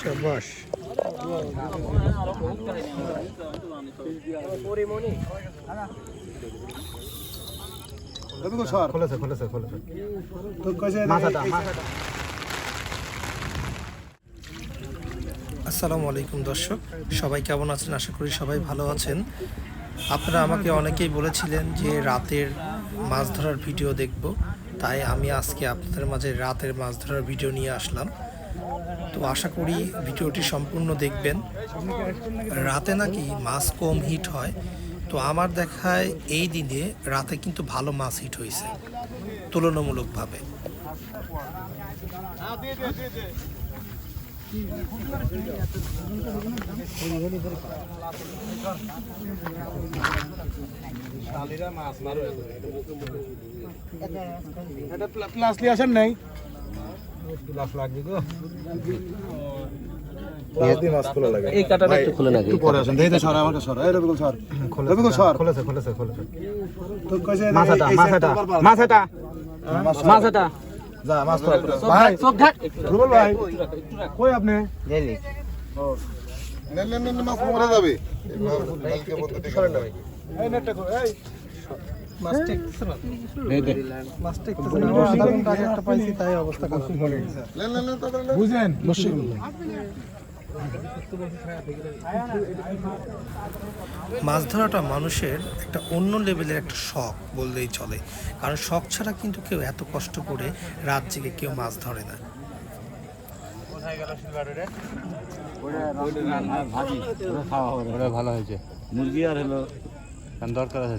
সাবাস। খুলেছে খুলেছে খুলেছে। মাথাটা মাথাটা আসসালামু আলাইকুম দর্শক সবাই কেমন আছেন? আশা করি সবাই ভালো আছেন। আপনারা আমাকে অনেকেই বলেছিলেন যে রাতের মাছ ধরার ভিডিও দেখব তাই আমি আজকে আপনাদের মাঝে রাতের মাছ ধরার ভিডিও নিয়ে আসলাম। তো আশা করি ভিডিওটি সম্পূর্ণ দেখবেন। রাতে নাকি মাছ কম হিট হয়। তো আমার দেখায় এই দিনে রাতে কিন্তু ভালো মাছ হিট হয়েছে, তুলনামূলকভাবে। আসেন নাই। এই কাটাটা একটু খুলে লাগে একটু পরে আসেন দেখে সর আমাকে সর এই রবিকুল সর রবিকুল সর খুলেছে খুলেছে খুলেছে তো কইছে মাথাটা মাথাটা মাথাটা মাথাটা যা মাছ ধর ভাই চোখ ঢাক রুবেল ভাই কই আপনি নেলি এই নেটটা কই এই বুঝেন মাছ ধরাটা মানুষের একটা অন্য লেভেলের একটা শখ বললেই চলে। কারণ শখ ছাড়া কিন্তু কেউ এত কষ্ট করে রাত জেগে কেউ মাছ ধরে না। ভালো হয়েছে। মুরগি আর হলো দরকার আছে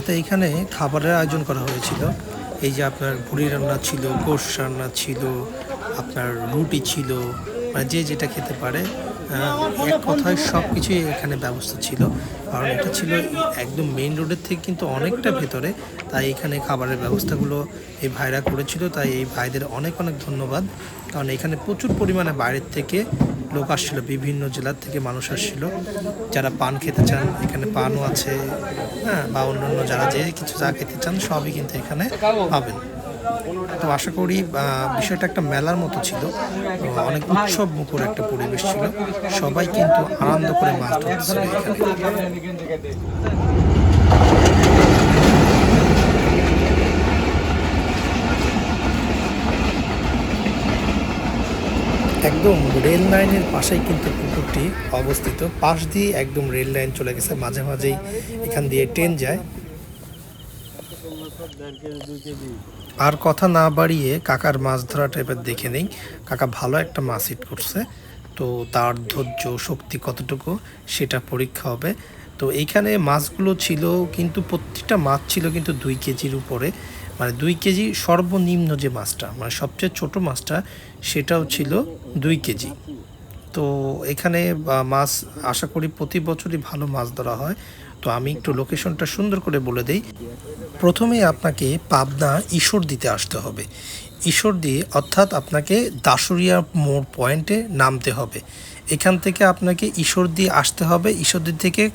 রাতে এখানে খাবারের আয়োজন করা হয়েছিল। এই যে আপনার ভুড়ি রান্না ছিল, গোশ রান্না ছিল, আপনার রুটি ছিল মানে যে যেটা খেতে পারে এক কথায় সব কিছুই এখানে ব্যবস্থা ছিল। কারণ এটা ছিল একদম মেইন রোডের থেকে কিন্তু অনেকটা ভেতরে, তাই এখানে খাবারের ব্যবস্থাগুলো এই ভাইরা করেছিল। তাই এই ভাইদের অনেক অনেক ধন্যবাদ। কারণ এখানে প্রচুর পরিমাণে বাইরের থেকে লোক আসছিল, বিভিন্ন জেলার থেকে মানুষ আসছিল। যারা পান খেতে চান, এখানে পানও আছে হ্যাঁ বা অন্যান্য যারা যে কিছু যা খেতে চান, সবই কিন্তু এখানে পাবেন। তো আশা করি বিষয়টা একটা মেলার মতো ছিল। অনেক উৎসব মুখর একটা পরিবেশ ছিল। সবাই কিন্তু আনন্দ করে মাছ ধরতেছিল এখানে। একদম রেল লাইনের পাশেই কিন্তু পুকুরটি অবস্থিত। পাশ দিয়ে একদম রেল লাইন চলে গেছে। মাঝে মাঝেই এখান দিয়ে ট্রেন যায়। আর কথা না বাড়িয়ে কাকার মাছ ধরা টাইপের দেখে নেই। কাকা ভালো একটা মাছ হিট করছে। তো তার ধৈর্য শক্তি কতটুকু সেটা পরীক্ষা হবে। তো এইখানে মাছগুলো ছিল, কিন্তু প্রত্যেকটা মাছ ছিল কিন্তু দুই কেজির উপরে। মানে দুই কেজি সর্বনিম্ন যে মাছটা মানে সবচেয়ে ছোট মাছটা, সেটাও ছিল দুই কেজি। তো এখানে মাছ আশা করি প্রতি বছরই ভালো মাছ ধরা হয়। তো আমি একটু লোকেশনটা সুন্দর করে বলে দেই। প্রথমেই আপনাকে পাবনা ঈশ্বর দিতে আসতে হবে। ঈশ্বর দিয়ে অর্থাৎ আপনাকে দাসুরিয়া মোড় পয়েন্টে নামতে হবে। এখান থেকে আপনাকে ঈশ্বর দিয়ে আসতে হবে। ঈশ্বরদী থেকে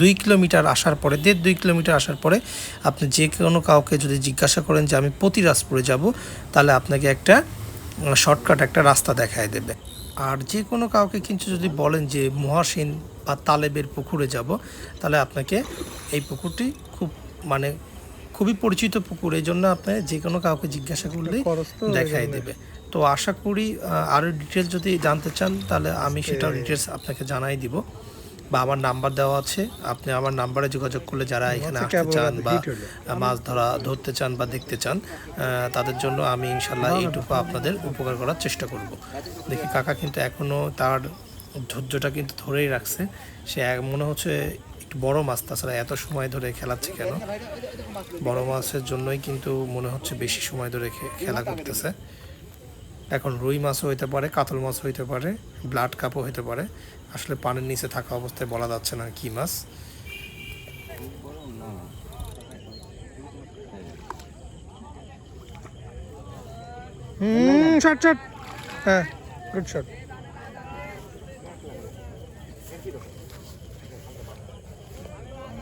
দুই কিলোমিটার আসার পরে দেড় দুই কিলোমিটার আসার পরে আপনি যে কোনো কাউকে যদি জিজ্ঞাসা করেন যে আমি প্রতিরাজপুরে যাব তাহলে আপনাকে একটা শর্টকাট একটা রাস্তা দেখায় দেবে। আর যে কোনো কাউকে কিন্তু যদি বলেন যে মহাসিন বা তালেবের পুকুরে যাব তাহলে আপনাকে এই পুকুরটি খুব মানে খুবই পরিচিত পুকুর। এই জন্য আপনি যে কোনো কাউকে জিজ্ঞাসা করলেই দেখাই দেবে। তো আশা করি আরও ডিটেলস যদি জানতে চান তাহলে আমি সেটা ডিটেলস আপনাকে জানাই দিব। বা আমার নাম্বার দেওয়া আছে আপনি আমার নাম্বারে যোগাযোগ করলে যারা এখানে আসতে চান বা মাছ ধরা ধরতে চান বা দেখতে চান তাদের জন্য আমি ইনশাল্লাহ এইটুকু আপনাদের উপকার করার চেষ্টা করব। দেখি কাকা কিন্তু এখনও তার ধৈর্যটা কিন্তু ধরেই রাখছে। সে মনে হচ্ছে একটু বড় মাছ তাছাড়া এত সময় ধরে খেলাচ্ছে কেন? বড় মাছের জন্যই কিন্তু মনে হচ্ছে বেশি সময় ধরে খেলা করতেছে। এখন রুই মাছও হইতে পারে কাতল মাছ হইতে পারে ব্লাড কাপও হইতে পারে। আসলে পানির নিচে থাকা অবস্থায় বলা যাচ্ছে না কি মাছ। হুম শট শট হ্যাঁ গুড শট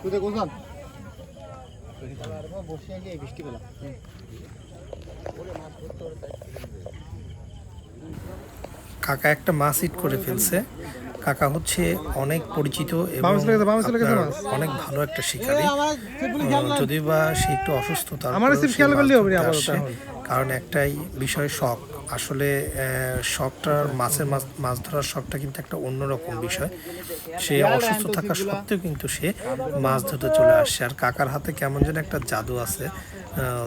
তুই দেখ কোথান কাকা একটা মাছ হিট করে ফেলছে কাকা হচ্ছে অনেক পরিচিত এবং। অনেক ভালো একটা শিকারী যদি বা সে একটু অসুস্থ তার আমার ছিপ খেয়াল করলেই হবে রে আপাতত আসছে এখন। কারণ একটাই বিষয় শখ আসলে শখটার মাছের মাছ মাছ ধরার শখটা কিন্তু একটা অন্যরকম বিষয়। সে অসুস্থ থাকা সত্ত্বেও কিন্তু সে মাছ ধরতে চলে আসছে। আর কাকার হাতে কেমন যেন একটা জাদু আছে।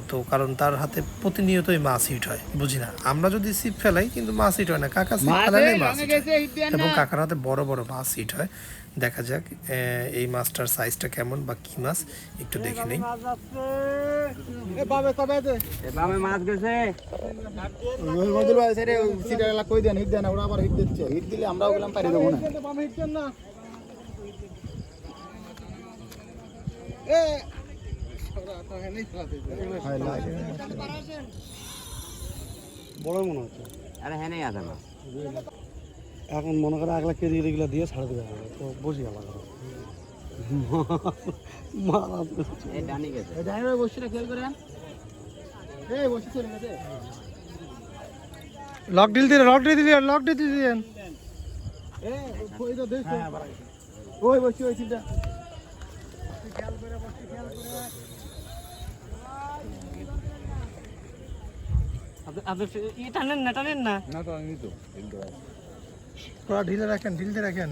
তো কারণ তার হাতে প্রতিনিয়তই মাছ হিট হয় বুঝি না? আমরা যদি ছিপ ফেলাই কিন্তু মাছ হিট হয় না। কাকা ছিপ ফেলালে মাছ। এবং কাকার হাতে বড় বড় মাছ হিট হয়। দেখা যাক এই মাছটার সাইজটা কেমন বা কি মাছ একটু দেখে নেই। বামে মাছ গেছে। মজুর ভাই সেরে সিটা এলা কই দেন হিট দেন ওরা আবার হিট দিচ্ছে। হিট দিলে আমরাও গেলাম পারি দেবো না। বড় মনে হচ্ছে। আরে হ্যাঁ নেই আছে না। এখন মনে করে আগলা কেজি এগুলো দিয়ে ছাড়ে দেবে। তো বুঝি আমার মারা এই ডানি গেছে। লক ডিল দিলে লক ডিল দিলে লক ডিল দিলেন। ওই বসছি ওই চিন্তা আপনি ই টানেন না টানেন না। ওরা ঢিলে রাখেন ঢিলতে রাখেন।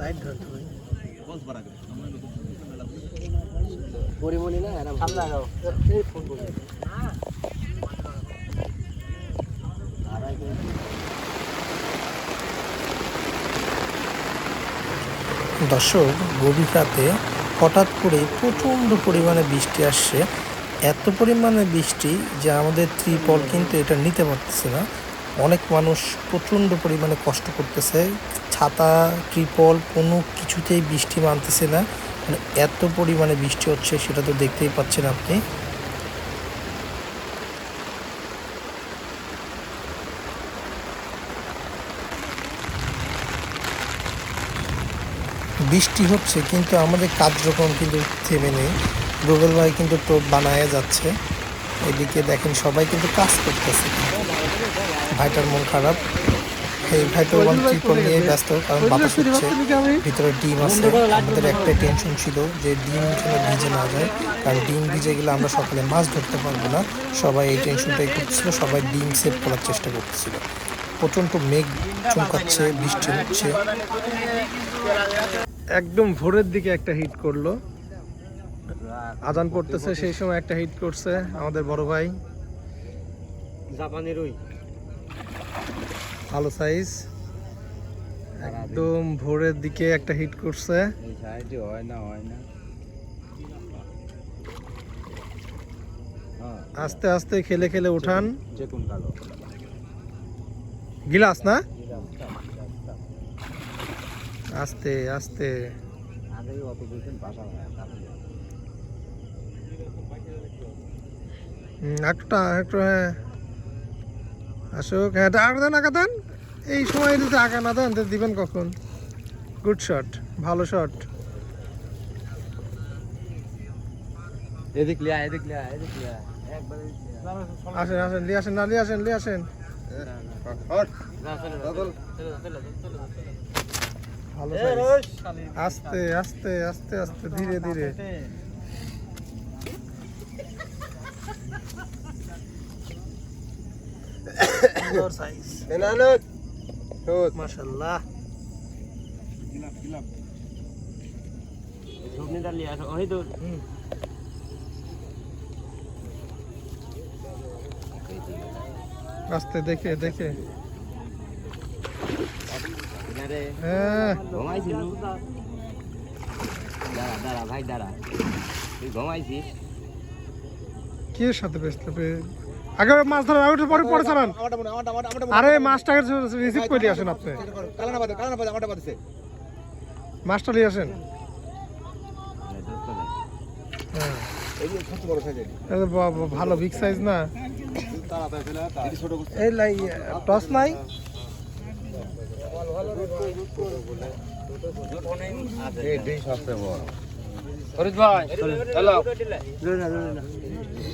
লাইট ধরতে হবে পরিমণি না এরা ভালো। লাগাও দর্শক গভীর রাতে হঠাৎ করে প্রচণ্ড পরিমাণে বৃষ্টি আসছে। এত পরিমাণে বৃষ্টি যে আমাদের ত্রিপল কিন্তু এটা নিতে পারতেছে না। অনেক মানুষ প্রচণ্ড পরিমাণে কষ্ট করতেছে। ছাতা ত্রিপল কোনো কিছুতেই বৃষ্টি মানতেছে না। মানে এত পরিমাণে বৃষ্টি হচ্ছে সেটা তো দেখতেই পাচ্ছেন আপনি। বৃষ্টি হচ্ছে কিন্তু আমাদের কার্যক্রম কিন্তু থেমে নেই। রুবেল ভাই কিন্তু টোপ বানায় যাচ্ছে। এদিকে দেখেন সবাই কিন্তু কাজ করতেছে। ভাইটার মন খারাপ। এই ভাইটার ওয়ান ত্রিপল নিয়ে ব্যস্ত কারণ বাতাস হচ্ছে। ভিতরে ডিম আছে। আমাদের একটাই টেনশন ছিল যে ডিম যেন ভিজে না যায়? কারণ ডিম ভিজে গেলে আমরা সকালে মাছ ধরতে পারব না। সবাই এই টেনশনটাই করছিল সবাই ডিম সেভ করার চেষ্টা করতেছিল। প্রচণ্ড মেঘ চমকাচ্ছে বৃষ্টি হচ্ছে। একদম ভোরের দিকে একটা হিট করল। আজান পড়তেছে সেই সময় একটা হিট করছে আমাদের বড় ভাই। জাপানের ওই। ভালো সাইজ একদম ভোরের দিকে একটা হিট করছে। আস্তে আস্তে খেলে খেলে উঠান। গিলাস না? আস্তে আস্তে। একটা একটু হ্যাঁ। আসুক হ্যাঁ আগে দেন আগে দেন এই সময় যদি আগে না দেন দিবেন কখন? গুড শট ভালো শট এদিক লিয়া এদিক লিয়া এদিক লিয়া। আসেন আসেন লিয়ে আসেন না লিয়ে আসেন লিয়ে আসেন। ভালো আস্তে আস্তে আস্তে আস্তে ধীরে ধীরে। সুন্দর সাইজ মাশাআল্লাহ ঝুপনি ডালিয়ে আসো ওই দূর আস্তে দেখে দেখে হ্যাঁ ঘুমাইছিল দাঁড়া দাঁড়া ভাই দাঁড়া তুই ঘুমাইছিস কে সাথে বেসতে পে আগে মাছ ধরেন আগে পরে পরে চালান। আরে মাছটাকে রিসিভ করে আসেন আপনি। মাছটা নিয়ে আসেন। হ্যাঁ ভালো বিগ সাইজ না। এই লাই টস নাই? সবচেয়ে বড়। ফরিদ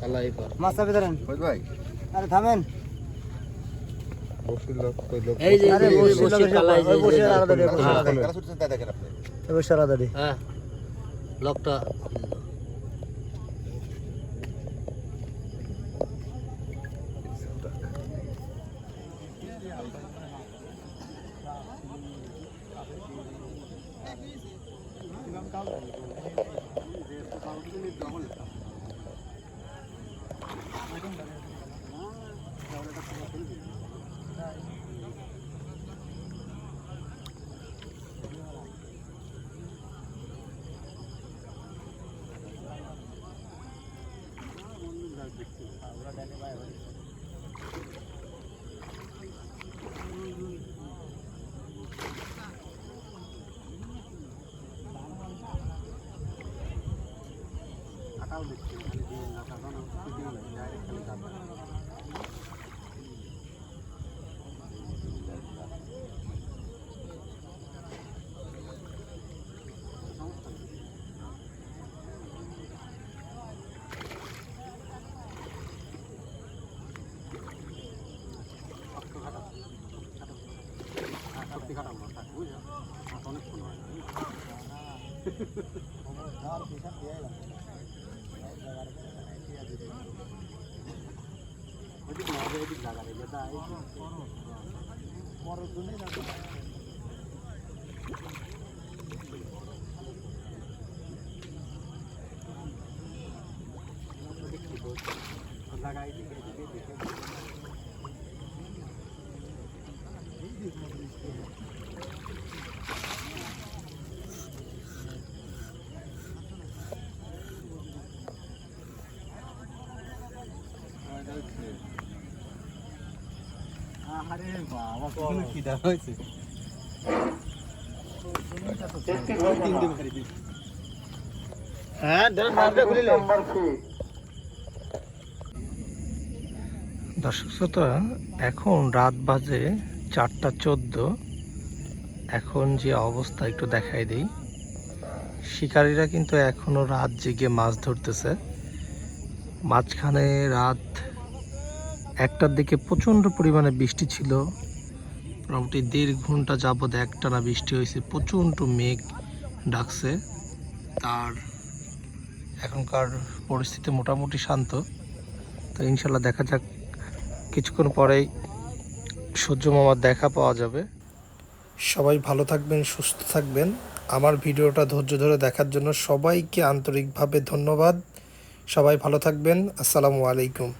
কালাই পর মাথা ভিতরে কই ভাই? আরে থামেন। বসির লোক কই লোক? এই যে আরে বসে বসে কালাই ওই বসে আলাদা দিয়ে বসে হ্যাঁ। আলাদা কালাস দিকে দিকে আপনি বসে আলাদা দিয়ে হ্যাঁ দর্শক শ্রোতা, এখন রাত বাজে চারটা চোদ্দ। এখন যে অবস্থা একটু দেখাই দিই। শিকারীরা কিন্তু এখনও রাত জেগে মাছ ধরতেছে। মাঝখানে রাত একটার দিকে প্রচণ্ড পরিমাণে বৃষ্টি ছিল। মোটামুটি দেড় ঘণ্টা যাবৎ একটানা বৃষ্টি হয়েছে, প্রচণ্ড মেঘ ডাকছে। তার এখনকার পরিস্থিতি মোটামুটি শান্ত। তো ইনশাল্লাহ দেখা যাক, কিছুক্ষণ পরেই সূর্য মামার দেখা পাওয়া যাবে। সবাই ভালো থাকবেন, সুস্থ থাকবেন। আমার ভিডিওটা ধৈর্য ধরে দেখার জন্য সবাইকে আন্তরিকভাবে ধন্যবাদ। সবাই ভালো থাকবেন, আসসালামু আলাইকুম।